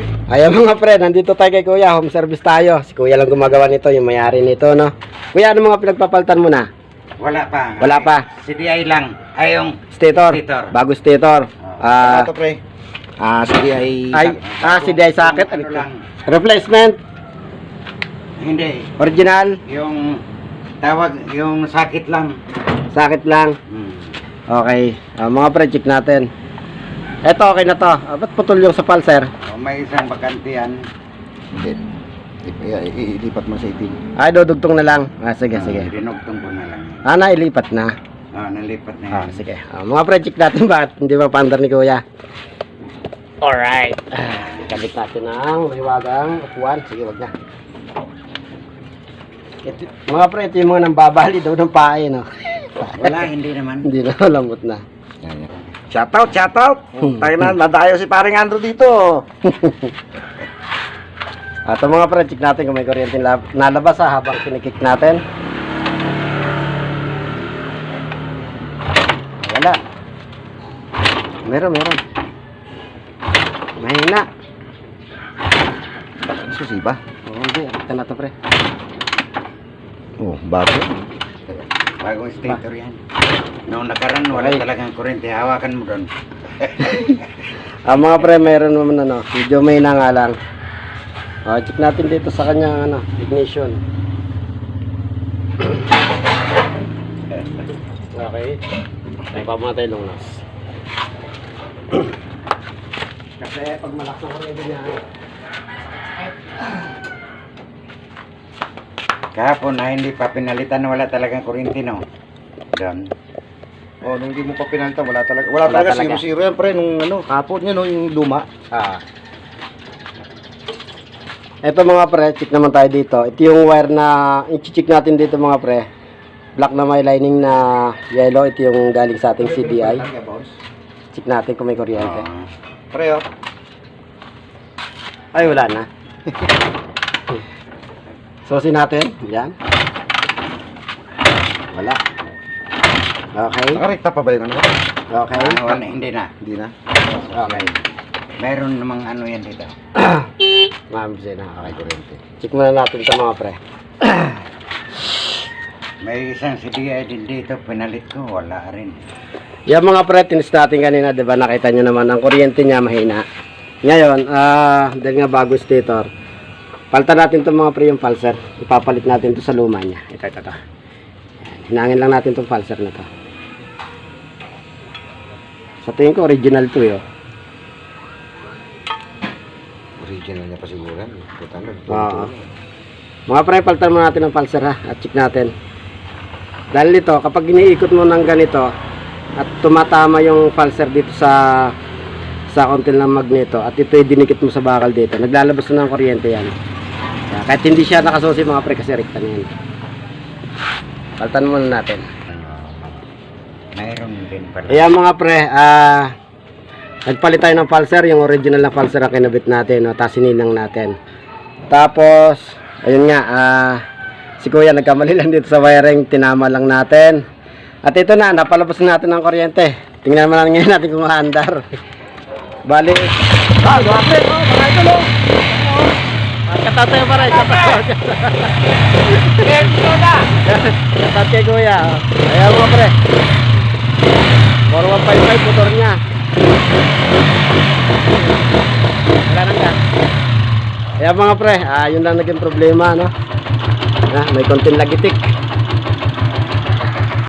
Ayan mga pre, nandito tayo kay Kuya, home service tayo. Si Kuya lang gumagawa nito, yung mayari nito, no? Kuya, ano mga pinagpapaltan mo na? Wala pa. Wala pa. CDI lang. Ay, yung Stator. Stator. Bago stator. Ah, Ito pre. Ah, sige ay... ay, ah, si Day Socket. Ano lang. Replacement, Hindi. original, Yung tawag, yung sakit lang. sakit lang. Hmm. Okay, Ah, mga pre, check natin. Eto, okay na to. Ah, ba't putol yung sa pulser? May isang bakantiyan. Hindi. I- i- i- Ilipat mo sa itim. Ay, dudugtong na lang. Ah, sige, sige. Dinugtong ko na lang. Ah, nailipat na. Ah, nalipat na Ah, yan. sige. Ah, mga pre, check natin bakit hindi pa pandar ni Kuya. Alright. Ah, kabit natin ang mahiwagang upuan. Sige, wag na. Ito, mga pre, ito yung mga nambabali daw ng pae, no? Wala, hindi naman. hindi na, lambot na. Yan, yan. Shoutout, shoutout! Hmm. Tayo na, madayo si paring Andrew dito. At ang mga pre, check natin kung may kuryente lab- nalabas ha, habang kinikik natin. Wala. Meron, meron. Mahina. Susi ba? Oh, hindi, ito na to pre. Oh, bago. Bagong stator yan. Noong nakaraan, wala Okay. talagang kurente. Hawakan mo doon. Ang mga pre, meron naman ano, medyo may na nga lang. Oh, check natin dito sa kanyang ano, ignition. Okay. Tayo pa muna tayo lungnas. Kasi pag malakas ang kuryente niya, Kahapon na hindi pa pinalitan, wala talagang kurente, no? Doon. Oh, nung hindi mo pa pinalitan, wala talaga. Wala, Wala talaga, talaga. zero-zero yan, pre. Nung ano, kapon yun, no, yung luma. Ah. Ito mga pre, check naman tayo dito. Ito yung wire na i-check natin dito mga pre. Black na may lining na yellow. Ito yung galing sa ating CDI. Talaga, boss. Check natin kung may kuryente. Oo. Pre, oh. Ay, wala na. Susi natin. Yan. Wala. Okay. Nakarekta pa ba yun? Ano? Okay. Ah, wala, hindi na. Hindi na. Okay. Mayroon namang ano yan dito. Ma'am, na. Okay, kuryente. Check muna natin ito mga pre. May isang CDI din dito, pinalit ko, wala rin. Yung mga pre, tinis natin kanina, di ba? Nakita nyo naman, ang kuryente niya mahina. Ngayon, ah, dahil nga bago stator, palitan natin itong mga pre yung pulser. Ipapalit natin to sa luma niya. Ito, ito, ito. Hinangin lang natin itong pulser na to. Sa tingin ko, original to yun. Original niya pa siguro. yan. Puta na. Oo. Mga pre, palitan mo natin ang pulser ha, at check natin. Dahil ito, kapag iniikot mo ng ganito, at tumatama yung pulser dito sa sa kontil ng magneto, at ito dinikit mo sa bakal dito, naglalabas na ng kuryente yan. Kaya, kahit hindi siya nakasusi mga pre, kasi rekta na yan. Palitan muna natin. Mayroon din pala. Ayan mga pre, ah nagpalit tayo ng pulser, yung original na pulser ang kinabit natin, no, tapos sininang natin. Tapos, ayun nga, ah si Kuya nagkamali lang dito sa wiring, tinama lang natin. At ito na, napalabas na natin ng kuryente. Tingnan naman ngayon natin kung maandar. Bali, ah, grabe, oh, mga ito, no. Katatay pa rin, katatay. Katatay Kuya. oh. Ayan mga pre. 4155 motor niya. Wala nang gas. Kaya mga pre, ah, yun lang naging problema, no? Ah, may konting lagitik.